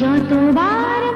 যতবার